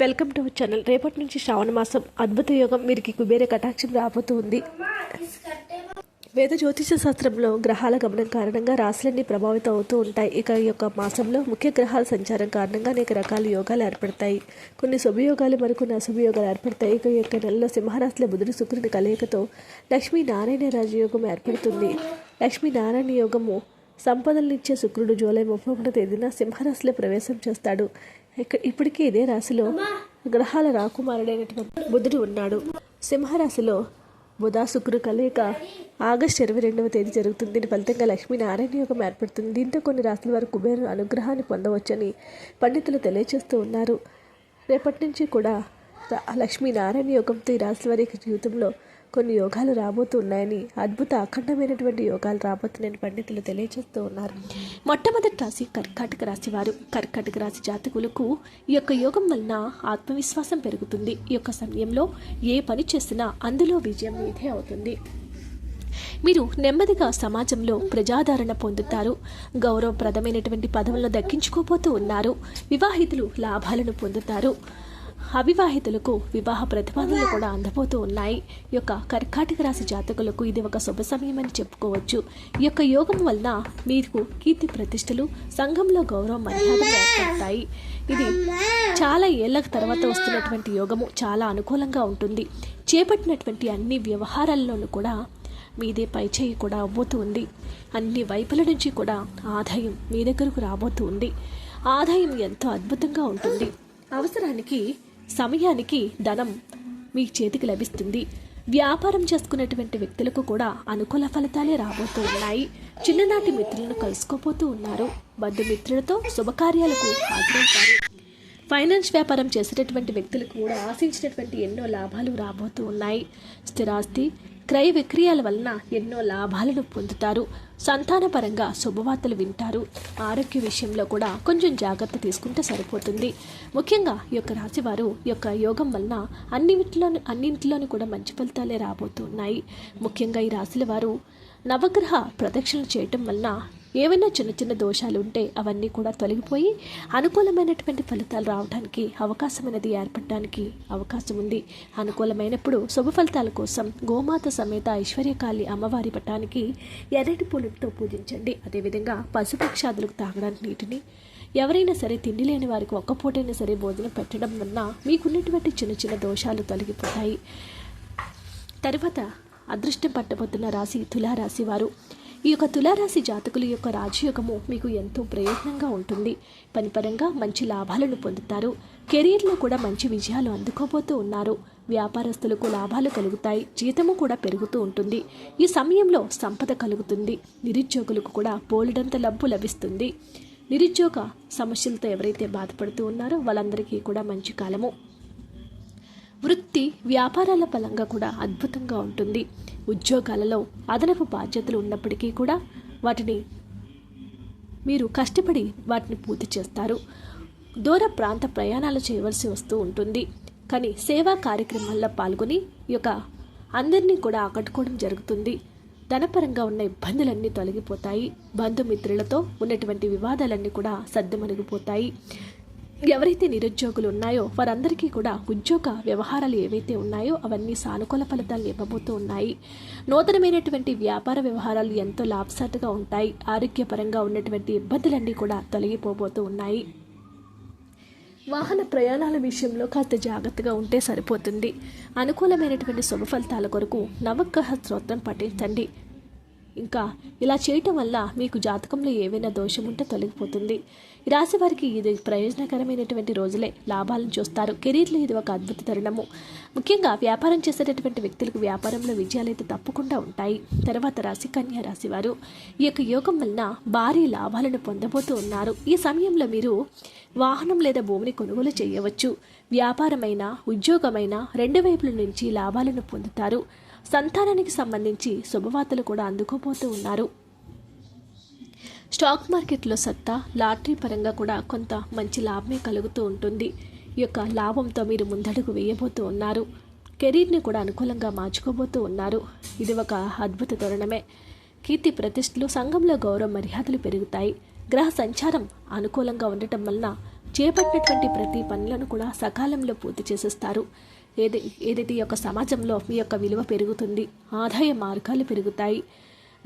Welcome to our channel. రేపటి నుంచి శ్రావణ మాసం అద్భుత యోగం. వీరికి కుబేర కటాక్షం రాబోతూ ఉంది వేద జ్యోతిష శాస్త్రంలో గ్రహాల గమనం కారణంగా రాశులన్నీ ప్రభావితం అవుతూ ఉంటాయి. ఇక ఈ యొక్క మాసంలో ముఖ్య గ్రహాల సంచారం కారణంగా అనేక రకాల యోగాలు ఏర్పడతాయి. కొన్ని శుభయోగాలు మరికొన్ని అశుభయోగాలు ఏర్పడతాయి. ఇక ఈ యొక్క నెలలో సింహరాశిలో బుధుడు శుక్రుని కలయికతో లక్ష్మీ నారాయణ రాజయోగం ఏర్పడుతుంది. లక్ష్మీ నారాయణ యోగము సంపదలనిచ్చే శుక్రుడు జూలై ముప్పై ఒకటో తేదీన సింహరాశిలో ప్రవేశం చేస్తాడు. ఇక ఇప్పటికే ఇదే రాశిలో గ్రహాల రాకుమారుడైనటువంటి బుధుడు ఉన్నాడు. సింహరాశిలో బుధ శుక్రుడు కలయిక ఆగస్టు ఇరవై రెండవ తేదీ జరుగుతుంది. దీని ఫలితంగా లక్ష్మీనారాయణ యోగం ఏర్పడుతుంది. దీంతో కొన్ని రాశుల వారు కుబేరు అనుగ్రహాన్ని పొందవచ్చని పండితులు తెలియజేస్తూ ఉన్నారు. రేపటి నుంచి కూడా లక్ష్మీనారాయణ యోగంతో ఈ రాశుల వారి జీవితంలో కొన్ని యోగాలు రాబోతున్నాయని అద్భుత అఖండమైనటువంటి యోగాలు రాబోతున్నాయని పండితులు తెలియజేస్తూ ఉన్నారు. మొట్టమొదటి రాశి కర్కాటక రాశి వారు. కర్కాటక రాశి జాతకులకు ఈ యొక్క యోగం వలన ఆత్మవిశ్వాసం పెరుగుతుంది. ఈ యొక్క సమయంలో ఏ పని చేసినా అందులో విజయం మీదే అవుతుంది. మీరు నెమ్మదిగా సమాజంలో ప్రజాదరణ పొందుతారు. గౌరవప్రదమైనటువంటి పదవులను దక్కించుకోబోతూ ఉన్నారు. వివాహితులు లాభాలను పొందుతారు. అవివాహితులకు వివాహ ప్రతిపాదనలు కూడా అందబోతూ ఉన్నాయి. ఈ యొక్క కర్కాటక రాశి జాతకులకు ఇది ఒక శుభ సమయం అని చెప్పుకోవచ్చు. ఈ యొక్క యోగం వలన మీకు కీర్తి ప్రతిష్టలు సంఘంలో గౌరవ మర్యాదలు ఏర్పడతాయి. ఇది చాలా ఏళ్ళ తర్వాత వస్తున్నటువంటి యోగము. చాలా అనుకూలంగా ఉంటుంది. చేపట్టినటువంటి అన్ని వ్యవహారాల్లోనూ కూడా మీదే పైచేయి కూడా అవ్వబోతూ ఉంది. అన్ని వైపుల నుంచి కూడా ఆదాయం మీ దగ్గరకు రాబోతూ ఉంది. ఆదాయం ఎంతో అద్భుతంగా ఉంటుంది. అవసరానికి సమయానికి ధనం మీ చేతికి లభిస్తుంది. వ్యాపారం చేసుకునేటువంటి వ్యక్తులకు కూడా అనుకూల ఫలితాలే రాబోతూ ఉన్నాయి. చిన్ననాటి మిత్రులను కలుసుకోపోతూ ఉన్నారు. బంధుమిత్రులతో శుభకార్యాలకు హాజరవుతారు. ఫైనాన్స్ వ్యాపారం చేసేటటువంటి వ్యక్తులకు కూడా ఆశించినటువంటి ఎన్నో లాభాలు రాబోతూ ఉన్నాయి. స్థిరాస్తి క్రయ విక్రయాల వలన ఎన్నో లాభాలను పొందుతారు. సంతానపరంగా శుభవార్తలు వింటారు. ఆరోగ్య విషయంలో కూడా కొంచెం జాగ్రత్త తీసుకుంటే సరిపోతుంది. ముఖ్యంగా ఈ యొక్క రాశివారు ఈ యొక్క యోగం వలన అన్నింటిలోనూ అన్నింటిలోని కూడా మంచి ఫలితాలే రాబోతున్నాయి. ముఖ్యంగా ఈ రాశుల వారు నవగ్రహ ప్రదక్షిణలు చేయటం వలన ఏవైనా చిన్న చిన్న దోషాలు ఉంటే అవన్నీ కూడా తొలగిపోయి అనుకూలమైనటువంటి ఫలితాలు రావడానికి అవకాశం అనేది ఏర్పడడానికి అవకాశం ఉంది. అనుకూలమైనప్పుడు శుభ ఫలితాల కోసం గోమాత సమేత ఐశ్వర్యకాళి అమ్మవారి పటానికి ఎర్రటి పూలతో పూజించండి. అదేవిధంగా పశుపక్షాదులకు తాగడానికి నీటిని ఎవరైనా సరే తిండి లేని వారికి ఒక్క పూటైనా సరే భోజనం పెట్టడం వలన మీకున్నటువంటి చిన్న చిన్న దోషాలు తొలగిపోతాయి. తరువాత అదృష్టం పట్టబోతున్న రాశి తులారాశి వారు ఈ యొక్క తులారాశి జాతకుల యొక్క రాజయోగము మీకు ఎంతో ప్రయోజనంగా ఉంటుంది. పనిపరంగా మంచి లాభాలను పొందుతారు. కెరీర్లో కూడా మంచి విజయాలు అందుకోబోతూ ఉన్నారు. వ్యాపారస్తులకు లాభాలు కలుగుతాయి. జీతము కూడా పెరుగుతూ ఉంటుంది. ఈ సమయంలో సంపద కలుగుతుంది. నిరుద్యోగులకు కూడా బోలెడంత లబ్బు లభిస్తుంది. నిరుద్యోగ సమస్యలతో ఎవరైతే బాధపడుతూ ఉన్నారో వాళ్ళందరికీ కూడా మంచి కాలము. వృత్తి వ్యాపారాల పరంగా కూడా అద్భుతంగా ఉంటుంది. ఉద్యోగాలలో అదనపు బాధ్యతలు ఉన్నప్పటికీ కూడా వాటిని మీరు కష్టపడి వాటిని పూర్తి చేస్తారు. దూర ప్రాంత ప్రయాణాలు చేయవలసి వస్తూ ఉంటుంది. కానీ సేవా కార్యక్రమాల్లో పాల్గొని ఈ యొక్క అందరినీ కూడా ఆకట్టుకోవడం జరుగుతుంది. ధనపరంగా ఉన్న ఇబ్బందులన్నీ తొలగిపోతాయి. బంధుమిత్రులతో ఉన్నటువంటి వివాదాలన్నీ కూడా సర్దుమణిగిపోతాయి. ఎవరైతే నిరుద్యోగులు ఉన్నాయో వారందరికీ కూడా ఉద్యోగ వ్యవహారాలు ఏవైతే ఉన్నాయో అవన్నీ సానుకూల ఫలితాలు ఇవ్వబోతూ ఉన్నాయి. నూతనమైనటువంటి వ్యాపార వ్యవహారాలు ఎంతో లాభసాటిగా ఉంటాయి. ఆరోగ్యపరంగా ఉన్నటువంటి ఇబ్బందులన్నీ కూడా తొలగిపోబోతూ ఉన్నాయి. వాహన ప్రయాణాల విషయంలో కాస్త జాగ్రత్తగా ఉంటే సరిపోతుంది. అనుకూలమైనటువంటి శుభ ఫలితాల కొరకు నవగ్రహ స్తోత్రం పఠించండి. ఇంకా ఇలా చేయటం వల్ల మీకు జాతకంలో ఏవైనా దోషం ఉంటే తొలగిపోతుంది. ఈ రాశి వారికి ఇది ప్రయోజనకరమైనటువంటి రోజులే. లాభాలను చూస్తారు. కెరీర్లో ఇది ఒక అద్భుత తరుణము. ముఖ్యంగా వ్యాపారం చేసేటటువంటి వ్యక్తులకు వ్యాపారంలో విజయాలు అయితే తప్పకుండా ఉంటాయి. తర్వాత రాశి కన్యా రాశి వారు ఈ యొక్క యోగం వలన భారీ లాభాలను పొందబోతూ ఉన్నారు. ఈ సమయంలో మీరు వాహనం లేదా భూమిని కొనుగోలు చేయవచ్చు. వ్యాపారమైన ఉద్యోగమైన రెండు వైపుల నుంచి లాభాలను పొందుతారు. సంతానానికి సంబంధించి శుభవార్తలు కూడా అందుకోబోతూ ఉన్నారు. స్టాక్ మార్కెట్లో సత్తా లాటరీ పరంగా కూడా కొంత మంచి లాభమే కలుగుతూ ఉంటుంది. ఈ యొక్క లాభంతో మీరు ముందడుగు వేయబోతూ ఉన్నారు. కెరీర్ని కూడా అనుకూలంగా మార్చుకోబోతూ ఉన్నారు. ఇది ఒక అద్భుత తరుణమే. కీర్తి ప్రతిష్టలు సంఘంలో గౌరవ మర్యాదలు పెరుగుతాయి. గ్రహ సంచారం అనుకూలంగా ఉండటం వలన చేపట్టినటువంటి ప్రతి పనులను కూడా సకాలంలో పూర్తి చేసేస్తారు. ఏది ఏదైతే ఈ యొక్క సమాజంలో మీ యొక్క విలువ పెరుగుతుంది ఆదాయ మార్గాలు పెరుగుతాయి.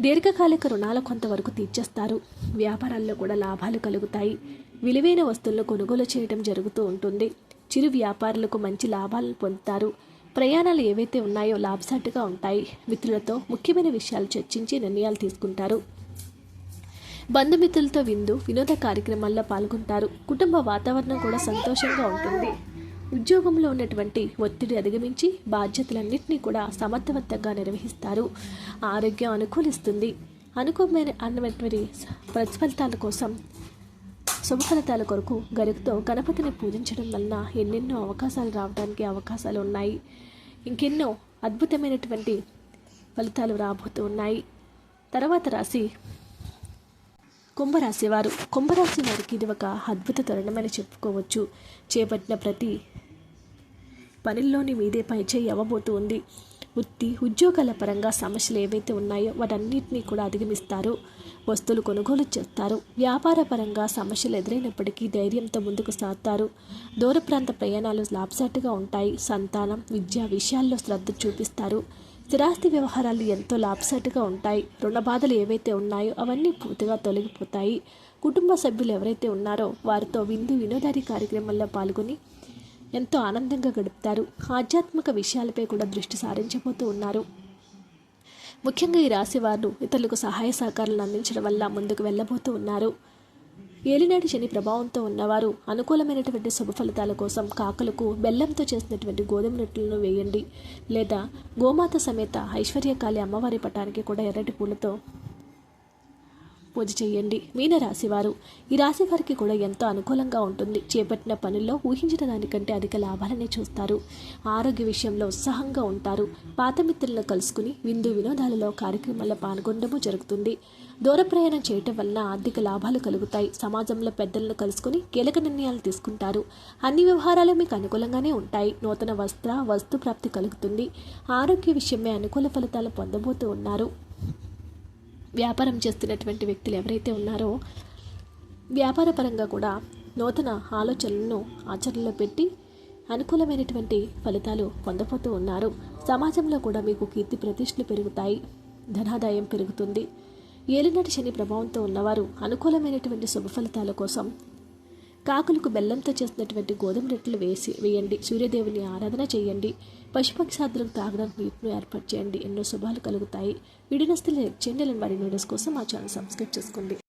దీర్ఘకాలిక రుణాలు కొంతవరకు తీర్చేస్తారు. వ్యాపారాల్లో కూడా లాభాలు కలుగుతాయి. విలువైన వస్తువులను కొనుగోలు చేయడం జరుగుతూ ఉంటుంది. చిరు వ్యాపారులకు మంచి లాభాలను పొందుతారు. ప్రయాణాలు ఏవైతే ఉన్నాయో లాభసాటుగా ఉంటాయి. మిత్రులతో ముఖ్యమైన విషయాలు చర్చించి నిర్ణయాలు తీసుకుంటారు. బంధుమిత్రులతో విందు వినోద కార్యక్రమాల్లో పాల్గొంటారు. కుటుంబ వాతావరణం కూడా సంతోషంగా ఉంటుంది. ఉద్యోగంలో ఉన్నటువంటి ఒత్తిడి అధిగమించి బాధ్యతలన్నింటినీ కూడా సమర్థవంతంగా నిర్వహిస్తారు. ఆరోగ్యం అనుకూలిస్తుంది. అనుకూలమైన అన్నటువంటి ప్రతిఫలితాల కోసం శుభ ఫలితాల కొరకు గరుకుతో గణపతిని పూజించడం వలన ఎన్నెన్నో అవకాశాలు రావడానికి అవకాశాలు ఉన్నాయి. ఇంకెన్నో అద్భుతమైనటువంటి ఫలితాలు రాబోతూ ఉన్నాయి. తర్వాత రాశి కుంభరాశి వారు. కుంభరాశి వారికి ఇది ఒక అద్భుత తరుణమని చెప్పుకోవచ్చు. చేపట్టిన ప్రతి పనుల్లోని మీదే పైచేయి అవ్వబోతూ ఉంది. వృత్తి ఉద్యోగాల పరంగా సమస్యలు ఏవైతే ఉన్నాయో వాటన్నిటినీ కూడా అధిగమిస్తారు. వస్తువులు కొనుగోలు చేస్తారు. వ్యాపార పరంగా సమస్యలు ఎదురైనప్పటికీ ధైర్యంతో ముందుకు సాగుతారు. దూర ప్రాంత ప్రయాణాలు లాభసాటిగా ఉంటాయి. సంతానం విద్యా విషయాల్లో శ్రద్ధ చూపిస్తారు. స్థిరాస్తి వ్యవహారాలు ఎంతో లాభసాటిగా ఉంటాయి. రుణ బాధలు ఏవైతే ఉన్నాయో అవన్నీ పూర్తిగా తొలగిపోతాయి. కుటుంబ సభ్యులు ఎవరైతే ఉన్నారో వారితో విందు వినోదారి కార్యక్రమాల్లో పాల్గొని ఎంతో ఆనందంగా గడుపుతారు. ఆధ్యాత్మిక విషయాలపై కూడా దృష్టి సారించబోతూ ఉన్నారు. ముఖ్యంగా ఈ రాశి వారు ఇతరులకు సహాయ సహకారాలను అందించడం వల్ల ముందుకు వెళ్ళబోతూ ఉన్నారు. ఏలినాటి శని ప్రభావంతో ఉన్నవారు అనుకూలమైనటువంటి శుభ ఫలితాల కోసం కాకలకు బెల్లంతో చేసినటువంటి గోధుమ రొట్టెలను వేయండి. లేదా గోమాత సమేత ఐశ్వర్యకాళి అమ్మవారి పటానికి కూడా ఎర్రటి పూలతో పూజ చేయండి మీన రాశివారు ఈ రాశి వారికి కూడా ఎంతో అనుకూలంగా ఉంటుంది. చేపట్టిన పనుల్లో ఊహించిన దానికంటే అధిక లాభాలనే చూస్తారు. ఆరోగ్య విషయంలో ఉత్సాహంగా ఉంటారు. పాత మిత్రులను కలుసుకుని విందు వినోదాలలో కార్యక్రమాల్లో పాల్గొనడము జరుగుతుంది. దూర ప్రయాణం చేయటం వలన ఆర్థిక లాభాలు కలుగుతాయి. సమాజంలో పెద్దలను కలుసుకుని కీలక నిర్ణయాలు తీసుకుంటారు. అన్ని వ్యవహారాలు మీకు అనుకూలంగానే ఉంటాయి. నూతన వస్త్ర వస్తు ప్రాప్తి కలుగుతుంది. ఆరోగ్య విషయమే అనుకూల ఫలితాలు పొందబోతూ ఉన్నారు. వ్యాపారం చేస్తున్నటువంటి వ్యక్తులు ఎవరైతే ఉన్నారో వ్యాపారపరంగా కూడా నూతన ఆలోచనలను ఆచరణలో పెట్టి అనుకూలమైనటువంటి ఫలితాలు పొందబోతూ ఉన్నారు. సమాజంలో కూడా మీకు కీర్తి ప్రతిష్టలు పెరుగుతాయి ధనాదాయం పెరుగుతుంది. ఏలినాటి శని ప్రభావంతో ఉన్నవారు అనుకూలమైనటువంటి శుభ ఫలితాల కోసం కాకులకు బెల్లంతో చేసినటువంటి గోధుమ రొట్టెలు వేసి వేయండి. సూర్యదేవుని ఆరాధన చేయండి. పశుపక్షాదులకు తాగడానికి నీటిని ఏర్పాటు చేయండి. ఎన్నో శుభాలు కలుగుతాయి. వీడియోస్ చేయండి. వారి వీడియోస్ కోసం మా ఛానల్ సబ్స్క్రైబ్ చేసుకోండి.